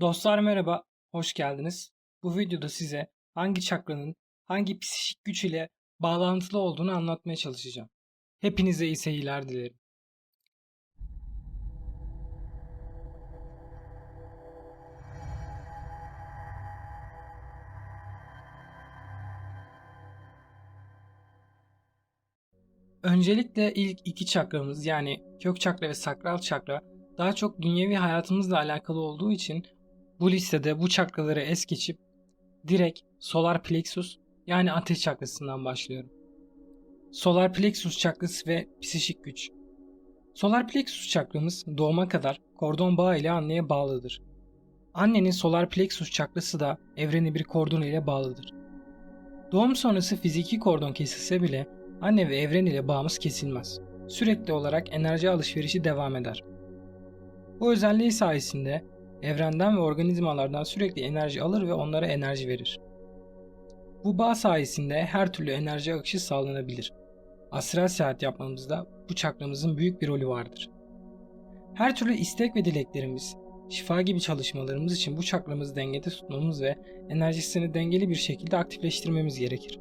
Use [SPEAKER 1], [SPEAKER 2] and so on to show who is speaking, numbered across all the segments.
[SPEAKER 1] Dostlar merhaba, hoş geldiniz. Bu videoda size hangi çakranın hangi psikik güç ile bağlantılı olduğunu anlatmaya çalışacağım. Hepinize iyi seyirler dilerim. Öncelikle ilk iki çakramız yani kök çakra ve sakral çakra daha çok dünyevi hayatımızla alakalı olduğu için bu listede bu çakraları es geçip direkt solar plexus yani ateş çakrasından başlıyorum. Solar plexus çakrası ve psişik güç. Solar plexus çakramız doğuma kadar kordon bağı ile anneye bağlıdır. Annenin solar plexus çakrası da evreni bir kordon ile bağlıdır. Doğum sonrası fiziki kordon kesilse bile anne ve evren ile bağımız kesilmez. Sürekli olarak enerji alışverişi devam eder. Bu özelliği sayesinde evrenden ve organizmalardan sürekli enerji alır ve onlara enerji verir. Bu bağ sayesinde her türlü enerji akışı sağlanabilir. Astral seyahat yapmamızda bu çakramızın büyük bir rolü vardır. Her türlü istek ve dileklerimiz, şifa gibi çalışmalarımız için bu çakramızı dengede tutmamız ve enerjisini dengeli bir şekilde aktifleştirmemiz gerekir.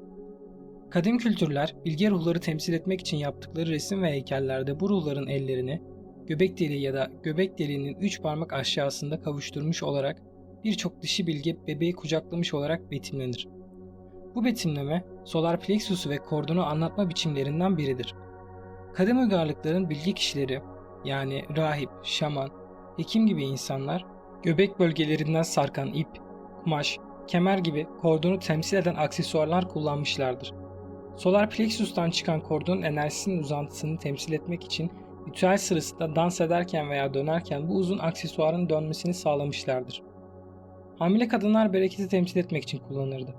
[SPEAKER 1] Kadim kültürler bilge ruhları temsil etmek için yaptıkları resim ve heykellerde bu ruhların ellerini göbek deliği ya da göbek deliğinin 3 parmak aşağısında kavuşturmuş olarak birçok dişi bilge bebeği kucaklamış olarak betimlenir. Bu betimleme solar plexusu ve kordonu anlatma biçimlerinden biridir. Kadim uygarlıkların bilgi kişileri yani rahip, şaman, hekim gibi insanlar göbek bölgelerinden sarkan ip, kumaş, kemer gibi kordonu temsil eden aksesuarlar kullanmışlardır. Solar plexus'tan çıkan kordonun enerjisinin uzantısını temsil etmek için ritüel sırasında dans ederken veya dönerken bu uzun aksesuarın dönmesini sağlamışlardır. Hamile kadınlar bereketi temsil etmek için kullanırdı.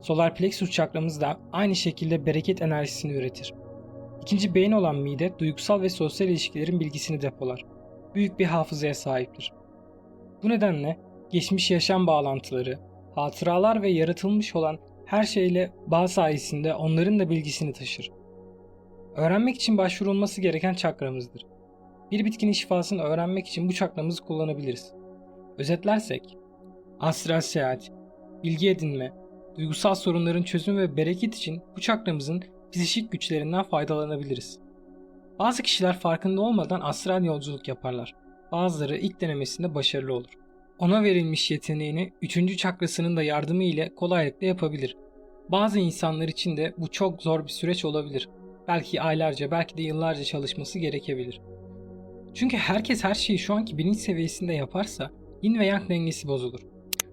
[SPEAKER 1] Solar plexus çakramız da aynı şekilde bereket enerjisini üretir. İkinci beyin olan mide duygusal ve sosyal ilişkilerin bilgisini depolar. Büyük bir hafızaya sahiptir. Bu nedenle geçmiş yaşam bağlantıları, hatıralar ve yaratılmış olan her şeyle bağ sayesinde onların da bilgisini taşır. Öğrenmek için başvurulması gereken çakramızdır. Bir bitkinin şifasını öğrenmek için bu çakramızı kullanabiliriz. Özetlersek, astral seyahat, bilgi edinme, duygusal sorunların çözümü ve bereket için bu çakramızın psikik güçlerinden faydalanabiliriz. Bazı kişiler farkında olmadan astral yolculuk yaparlar. Bazıları ilk denemesinde başarılı olur. Ona verilmiş yeteneğini üçüncü çakrasının da yardımı ile kolaylıkla yapabilir. Bazı insanlar için de bu çok zor bir süreç olabilir. Belki aylarca, belki de yıllarca çalışması gerekebilir. Çünkü herkes her şeyi şu anki bilinç seviyesinde yaparsa yin ve yang dengesi bozulur.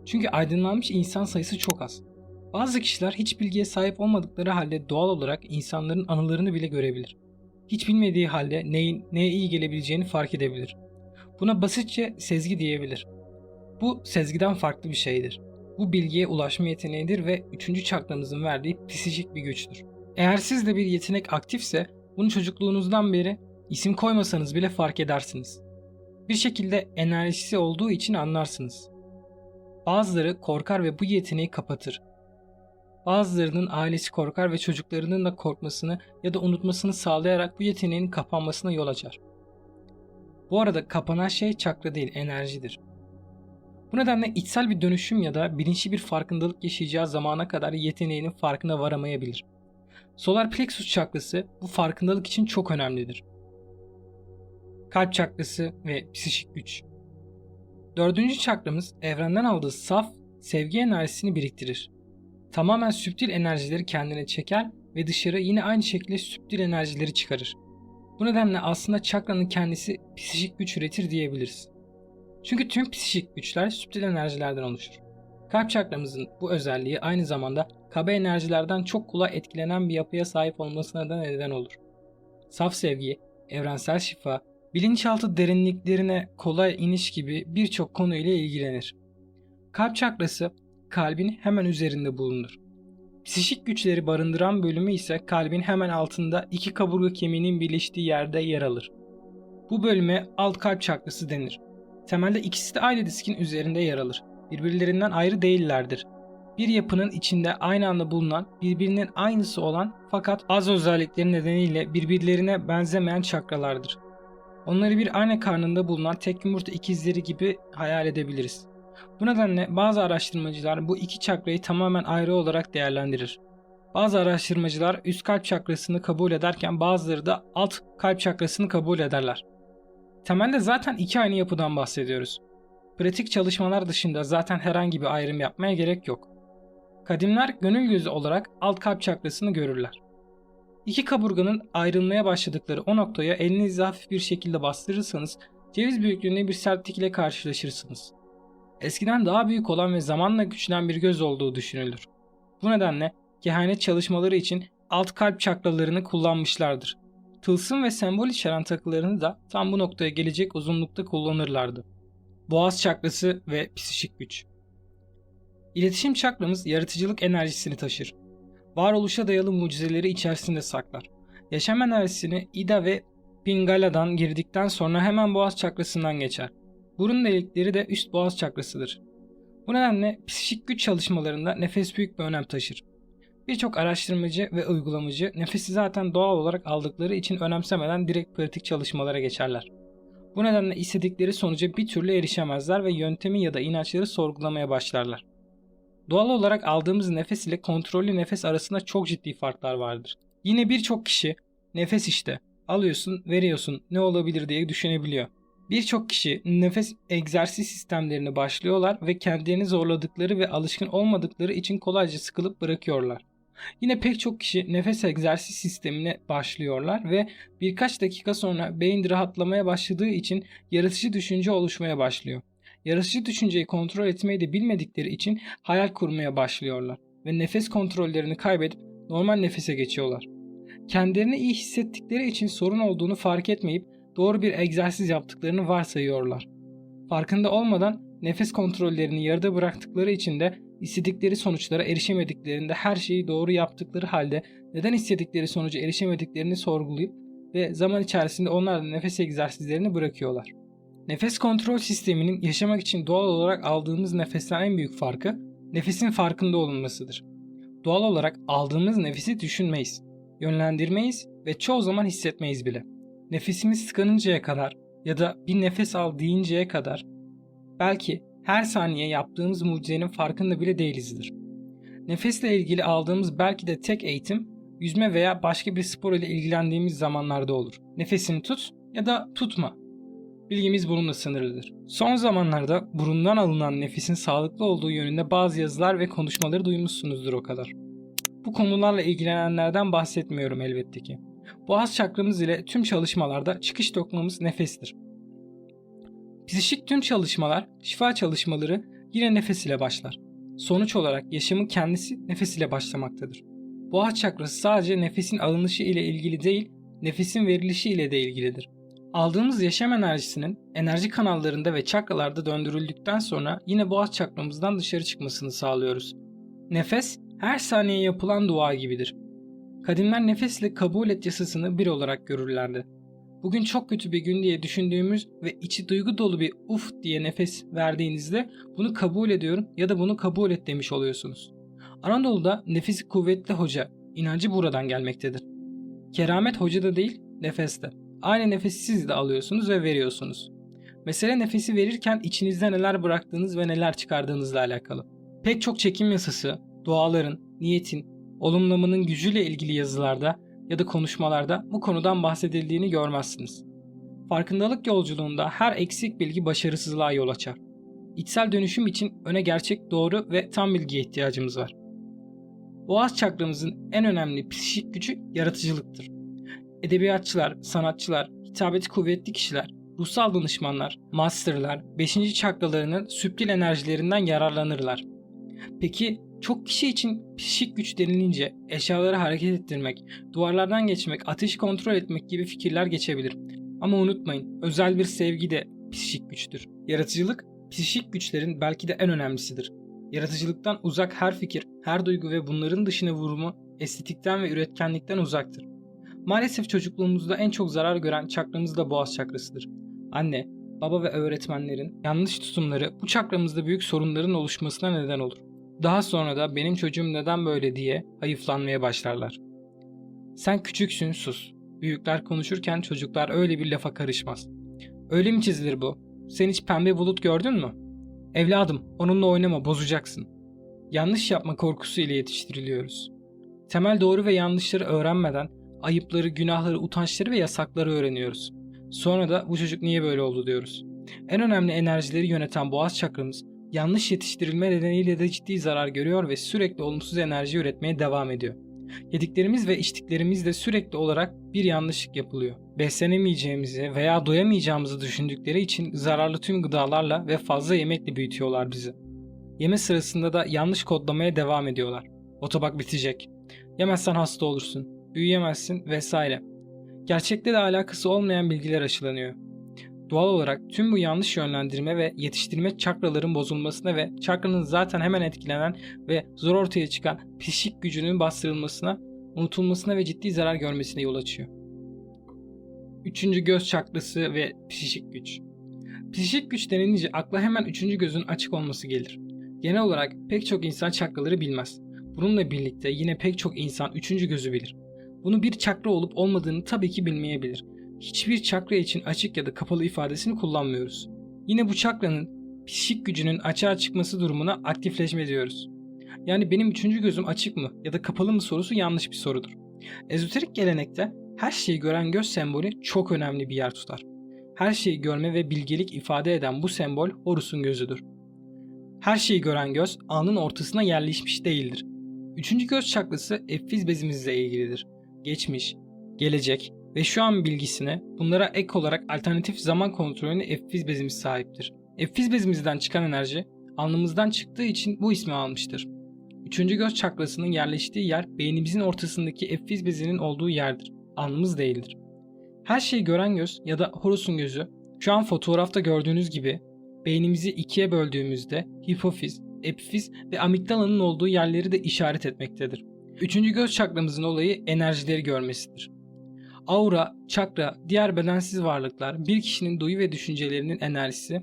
[SPEAKER 1] Çünkü aydınlanmış insan sayısı çok az. Bazı kişiler hiç bilgiye sahip olmadıkları halde doğal olarak insanların anılarını bile görebilir. Hiç bilmediği halde neyin neye iyi gelebileceğini fark edebilir. Buna basitçe sezgi diyebilir. Bu sezgiden farklı bir şeydir. Bu bilgiye ulaşma yeteneğidir ve üçüncü çakramızın verdiği psikik bir güçtür. Eğer sizde bir yetenek aktifse bunu çocukluğunuzdan beri isim koymasanız bile fark edersiniz. Bir şekilde enerjisi olduğu için anlarsınız. Bazıları korkar ve bu yeteneği kapatır. Bazılarının ailesi korkar ve çocuklarının da korkmasını ya da unutmasını sağlayarak bu yeteneğin kapanmasına yol açar. Bu arada kapanan şey çakra değil enerjidir. Bu nedenle içsel bir dönüşüm ya da bilinçli bir farkındalık yaşayacağı zamana kadar yeteneğinin farkına varamayabilir. Solar plexus çakrası bu farkındalık için çok önemlidir. Kalp çakrası ve psikik güç. Dördüncü çakramız evrenden aldığı saf sevgi enerjisini biriktirir. Tamamen süptil enerjileri kendine çeker ve dışarı yine aynı şekilde süptil enerjileri çıkarır. Bu nedenle aslında çakranın kendisi psikik güç üretir diyebiliriz. Çünkü tüm psikik güçler süptil enerjilerden oluşur. Kalp çakramızın bu özelliği aynı zamanda kaba enerjilerden çok kolay etkilenen bir yapıya sahip olmasına da neden olur. Saf sevgi, evrensel şifa, bilinçaltı derinliklerine kolay iniş gibi birçok konu ile ilgilenir. Kalp çakrası kalbin hemen üzerinde bulunur. Psikik güçleri barındıran bölümü ise kalbin hemen altında iki kaburga kemiğinin birleştiği yerde yer alır. Bu bölüme alt kalp çakrası denir. Temelde ikisi de aynı diskin üzerinde yer alır. Birbirlerinden ayrı değillerdir. Bir yapının içinde aynı anda bulunan, birbirinin aynısı olan fakat az özellikleri nedeniyle birbirlerine benzemeyen çakralardır. Onları bir anne karnında bulunan tek yumurta ikizleri gibi hayal edebiliriz. Bu nedenle bazı araştırmacılar bu iki çakrayı tamamen ayrı olarak değerlendirir. Bazı araştırmacılar üst kalp çakrasını kabul ederken bazıları da alt kalp çakrasını kabul ederler. Temelde zaten iki aynı yapıdan bahsediyoruz. Pratik çalışmalar dışında zaten herhangi bir ayrım yapmaya gerek yok. Kadimler gönül gözü olarak alt kalp çakrasını görürler. İki kaburganın ayrılmaya başladıkları o noktaya elinizle hafif bir şekilde bastırırsanız ceviz büyüklüğünde bir sertlik ile karşılaşırsınız. Eskiden daha büyük olan ve zamanla güçlenen bir göz olduğu düşünülür. Bu nedenle kehanet çalışmaları için alt kalp çakralarını kullanmışlardır. Tılsım ve sembol içeren takılarını da tam bu noktaya gelecek uzunlukta kullanırlardı. Boğaz çakrası ve psişik güç. İletişim çakramız yaratıcılık enerjisini taşır. Varoluşa dayalı mucizeleri içerisinde saklar. Yaşam enerjisini Ida ve Pingala'dan girdikten sonra hemen boğaz çakrasından geçer. Burun delikleri de üst boğaz çakrasıdır. Bu nedenle psişik güç çalışmalarında nefes büyük bir önem taşır. Birçok araştırmacı ve uygulamacı nefesi zaten doğal olarak aldıkları için önemsemeden direkt pratik çalışmalara geçerler. Bu nedenle istedikleri sonuca bir türlü erişemezler ve yöntemi ya da inançları sorgulamaya başlarlar. Doğal olarak aldığımız nefes ile kontrollü nefes arasında çok ciddi farklar vardır. Yine birçok kişi nefes işte alıyorsun veriyorsun ne olabilir diye düşünebiliyor. Birçok kişi nefes egzersiz sistemlerini başlıyorlar ve kendilerini zorladıkları ve alışkın olmadıkları için kolayca sıkılıp bırakıyorlar. Yine pek çok kişi nefes egzersiz sistemine başlıyorlar ve birkaç dakika sonra beyin rahatlamaya başladığı için yaratıcı düşünce oluşmaya başlıyor. Yaratıcı düşünceyi kontrol etmeyi de bilmedikleri için hayal kurmaya başlıyorlar ve nefes kontrollerini kaybedip normal nefese geçiyorlar. Kendilerini iyi hissettikleri için sorun olduğunu fark etmeyip doğru bir egzersiz yaptıklarını varsayıyorlar. Farkında olmadan nefes kontrollerini yarıda bıraktıkları için de istedikleri sonuçlara erişemediklerinde her şeyi doğru yaptıkları halde neden istedikleri sonuca erişemediklerini sorgulayıp ve zaman içerisinde onlar da nefes egzersizlerini bırakıyorlar. Nefes kontrol sisteminin yaşamak için doğal olarak aldığımız nefesten en büyük farkı nefesin farkında olunmasıdır. Doğal olarak aldığımız nefesi düşünmeyiz, yönlendirmeyiz ve çoğu zaman hissetmeyiz bile. Nefesimiz tıkanıncaya kadar ya da bir nefes al deyinceye kadar belki her saniye yaptığımız mucizenin farkında bile değilizdir. Nefesle ilgili aldığımız belki de tek eğitim yüzme veya başka bir spor ile ilgilendiğimiz zamanlarda olur. Nefesini tut ya da tutma. Bilgimiz bununla sınırlıdır. Son zamanlarda burundan alınan nefesin sağlıklı olduğu yönünde bazı yazılar ve konuşmaları duymuşsunuzdur o kadar. Bu konularla ilgilenenlerden bahsetmiyorum elbette ki. Boğaz çakramız ile tüm çalışmalarda çıkış noktamız nefestir. Psişik tüm çalışmalar, şifa çalışmaları yine nefes ile başlar. Sonuç olarak yaşamın kendisi nefes ile başlamaktadır. Boğaz çakrası sadece nefesin alınışı ile ilgili değil, nefesin verilişi ile de ilgilidir. Aldığımız yaşam enerjisinin enerji kanallarında ve çakralarda döndürüldükten sonra yine boğaz çakramızdan dışarı çıkmasını sağlıyoruz. Nefes her saniye yapılan dua gibidir. Kadimler nefesle kabul et yasasını bir olarak görürlerdi. Bugün çok kötü bir gün diye düşündüğümüz ve içi duygu dolu bir uf diye nefes verdiğinizde bunu kabul ediyorum ya da bunu kabul et demiş oluyorsunuz. Anadolu'da nefesi kuvvetli hoca inancı buradan gelmektedir. Keramet hocada değil nefeste. Aynı nefesi siz de alıyorsunuz ve veriyorsunuz. Mesele nefesi verirken içinizde neler bıraktığınız ve neler çıkardığınızla alakalı. Pek çok çekim yasası, duaların, niyetin, olumlamanın gücüyle ilgili yazılarda ya da konuşmalarda bu konudan bahsedildiğini görmezsiniz. Farkındalık yolculuğunda her eksik bilgi başarısızlığa yol açar. İçsel dönüşüm için öne gerçek, doğru ve tam bilgiye ihtiyacımız var. Boğaz çakramızın en önemli psikik gücü yaratıcılıktır. Edebiyatçılar, sanatçılar, hitabeti kuvvetli kişiler, ruhsal danışmanlar, masterlar, 5. çakralarının süptil enerjilerinden yararlanırlar. Peki çok kişi için psikik güç denilince eşyaları hareket ettirmek, duvarlardan geçmek, ateşi kontrol etmek gibi fikirler geçebilir. Ama unutmayın, özel bir sevgi de psikik güçtür. Yaratıcılık, psikik güçlerin belki de en önemlisidir. Yaratıcılıktan uzak her fikir, her duygu ve bunların dışına vurumu estetikten ve üretkenlikten uzaktır. Maalesef çocukluğumuzda en çok zarar gören çakramız da boğaz çakrasıdır. Anne, baba ve öğretmenlerin yanlış tutumları bu çakramızda büyük sorunların oluşmasına neden olur. Daha sonra da benim çocuğum neden böyle diye hayıflanmaya başlarlar. Sen küçüksün sus. Büyükler konuşurken çocuklar öyle bir lafa karışmaz. Öyle mi çizilir bu? Sen hiç pembe bulut gördün mü? Evladım, onunla oynama, bozacaksın. Yanlış yapma korkusu ile yetiştiriliyoruz. Temel doğru ve yanlışları öğrenmeden ayıpları, günahları, utançları ve yasakları öğreniyoruz. Sonra da bu çocuk niye böyle oldu diyoruz. En önemli enerjileri yöneten boğaz çakramız yanlış yetiştirilme nedeniyle de ciddi zarar görüyor ve sürekli olumsuz enerji üretmeye devam ediyor. Yediklerimiz ve içtiklerimizde sürekli olarak bir yanlışlık yapılıyor. Beslenemeyeceğimizi veya doyamayacağımızı düşündükleri için zararlı tüm gıdalarla ve fazla yemekle büyütüyorlar bizi. Yeme sırasında da yanlış kodlamaya devam ediyorlar. O tabak bitecek. Yemezsen hasta olursun. Büyüyemezsin vesaire. Gerçekle de alakası olmayan bilgiler aşılanıyor. Doğal olarak tüm bu yanlış yönlendirme ve yetiştirme çakraların bozulmasına ve çakranın zaten hemen etkilenen ve zor ortaya çıkan psişik gücünün bastırılmasına, unutulmasına ve ciddi zarar görmesine yol açıyor. Üçüncü göz çakrası ve psişik güç. Psişik güç denilince akla hemen üçüncü gözün açık olması gelir. Genel olarak pek çok insan çakraları bilmez. Bununla birlikte yine pek çok insan üçüncü gözü bilir. Bunu bir çakra olup olmadığını tabii ki bilmeyebilir. Hiçbir çakra için açık ya da kapalı ifadesini kullanmıyoruz. Yine bu çakranın psişik gücünün açığa çıkması durumuna aktifleşme diyoruz. Yani benim üçüncü gözüm açık mı ya da kapalı mı sorusu yanlış bir sorudur. Ezoterik gelenekte her şeyi gören göz sembolü çok önemli bir yer tutar. Her şeyi görme ve bilgelik ifade eden bu sembol Horus'un gözüdür. Her şeyi gören göz anın ortasına yerleşmiş değildir. Üçüncü göz çakrası efiz bezimizle ilgilidir. Geçmiş, gelecek ve şu an bilgisine bunlara ek olarak alternatif zaman kontrolüne efiz bezimiz sahiptir. Efiz bezimizden çıkan enerji alnımızdan çıktığı için bu ismi almıştır. Üçüncü göz çakrasının yerleştiği yer beynimizin ortasındaki efiz bezinin olduğu yerdir. Alnımız değildir. Her şeyi gören göz ya da Horus'un gözü şu an fotoğrafta gördüğünüz gibi beynimizi ikiye böldüğümüzde hipofiz, epifiz ve amigdalanın olduğu yerleri de işaret etmektedir. Üçüncü göz çakramızın olayı enerjileri görmesidir. Aura, çakra, diğer bedensiz varlıklar bir kişinin duyu ve düşüncelerinin enerjisi,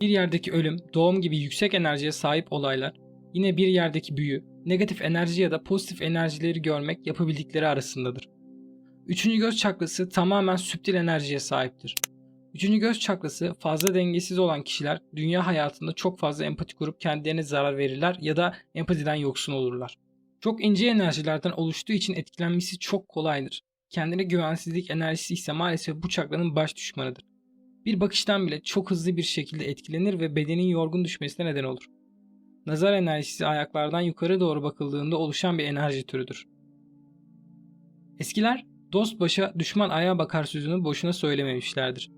[SPEAKER 1] bir yerdeki ölüm, doğum gibi yüksek enerjiye sahip olaylar, yine bir yerdeki büyü, negatif enerji ya da pozitif enerjileri görmek yapabildikleri arasındadır. Üçüncü göz çakrası tamamen süptil enerjiye sahiptir. Üçüncü göz çakrası fazla dengesiz olan kişiler dünya hayatında çok fazla empati kurup kendilerine zarar verirler ya da empatiden yoksun olurlar. Çok ince enerjilerden oluştuğu için etkilenmesi çok kolaydır. Kendine güvensizlik enerjisi ise maalesef bu çakranın baş düşmanıdır. Bir bakıştan bile çok hızlı bir şekilde etkilenir ve bedenin yorgun düşmesine neden olur. Nazar enerjisi ayaklardan yukarı doğru bakıldığında oluşan bir enerji türüdür. Eskiler dost başa düşman ayağa bakar sözünü boşuna söylememişlerdir.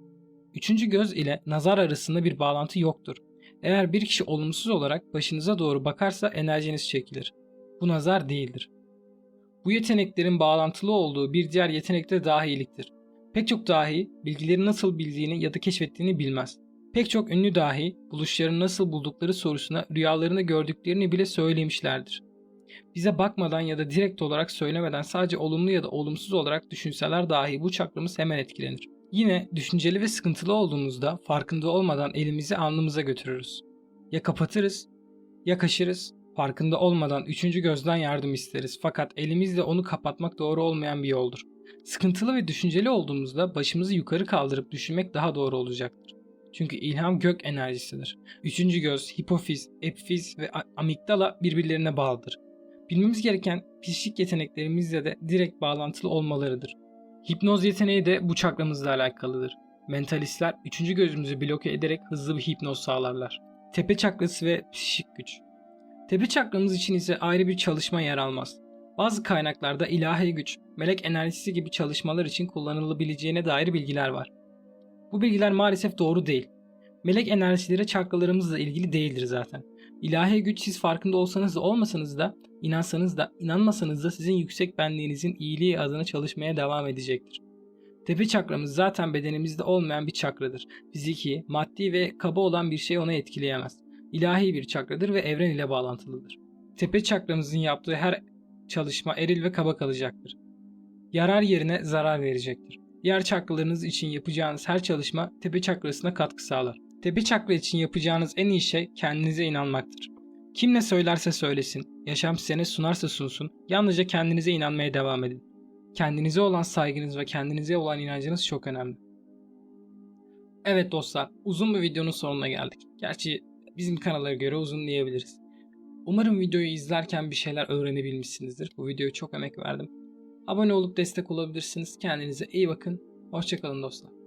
[SPEAKER 1] Üçüncü göz ile nazar arasında bir bağlantı yoktur. Eğer bir kişi olumsuz olarak başınıza doğru bakarsa enerjiniz çekilir. Bu nazar değildir. Bu yeteneklerin bağlantılı olduğu bir diğer yetenek de dahiliktir. Pek çok dahi bilgileri nasıl bildiğini ya da keşfettiğini bilmez. Pek çok ünlü dahi buluşlarını nasıl buldukları sorusuna rüyalarını gördüklerini bile söylemişlerdir. Bize bakmadan ya da direkt olarak söylemeden sadece olumlu ya da olumsuz olarak düşünseler dahi bu çakramız hemen etkilenir. Yine düşünceli ve sıkıntılı olduğumuzda farkında olmadan elimizi alnımıza götürürüz. Ya kapatırız ya kaşırız. Farkında olmadan üçüncü gözden yardım isteriz fakat elimizle onu kapatmak doğru olmayan bir yoldur. Sıkıntılı ve düşünceli olduğumuzda başımızı yukarı kaldırıp düşünmek daha doğru olacaktır. Çünkü ilham gök enerjisidir. Üçüncü göz, hipofiz, epifiz ve amigdala birbirlerine bağlıdır. Bilmemiz gereken psikik yeteneklerimizle de direkt bağlantılı olmalarıdır. Hipnoz yeteneği de bu çakramızla alakalıdır. Mentalistler üçüncü gözümüzü bloke ederek hızlı bir hipnoz sağlarlar. Tepe çakrası ve psikik güç. Tepe çakramız için ise ayrı bir çalışma yer almaz. Bazı kaynaklarda ilahi güç, melek enerjisi gibi çalışmalar için kullanılabileceğine dair bilgiler var. Bu bilgiler maalesef doğru değil. Melek enerjileri çakralarımızla ilgili değildir zaten. İlahi güç siz farkında olsanız da olmasanız da, inansanız da, inanmasanız da sizin yüksek benliğinizin iyiliği adına çalışmaya devam edecektir. Tepe çakramız zaten bedenimizde olmayan bir çakradır. Fiziki, maddi ve kaba olan bir şey onu etkileyemez. İlahi bir çakradır ve evren ile bağlantılıdır. Tepe çakramızın yaptığı her çalışma eril ve kaba kalacaktır. Yarar yerine zarar verecektir. Diğer çakralarınız için yapacağınız her çalışma tepe çakrasına katkı sağlar. Tepe çakra için yapacağınız en iyi şey kendinize inanmaktır. Kim ne söylerse söylesin, yaşam size sunarsa sunsun, yalnızca kendinize inanmaya devam edin. Kendinize olan saygınız ve kendinize olan inancınız çok önemli. Evet dostlar, uzun bir videonun sonuna geldik. Gerçi bizim kanala göre uzun diyebiliriz. Umarım videoyu izlerken bir şeyler öğrenebilmişsinizdir. Bu videoya çok emek verdim. Abone olup destek olabilirsiniz. Kendinize iyi bakın. Hoşçakalın dostlar.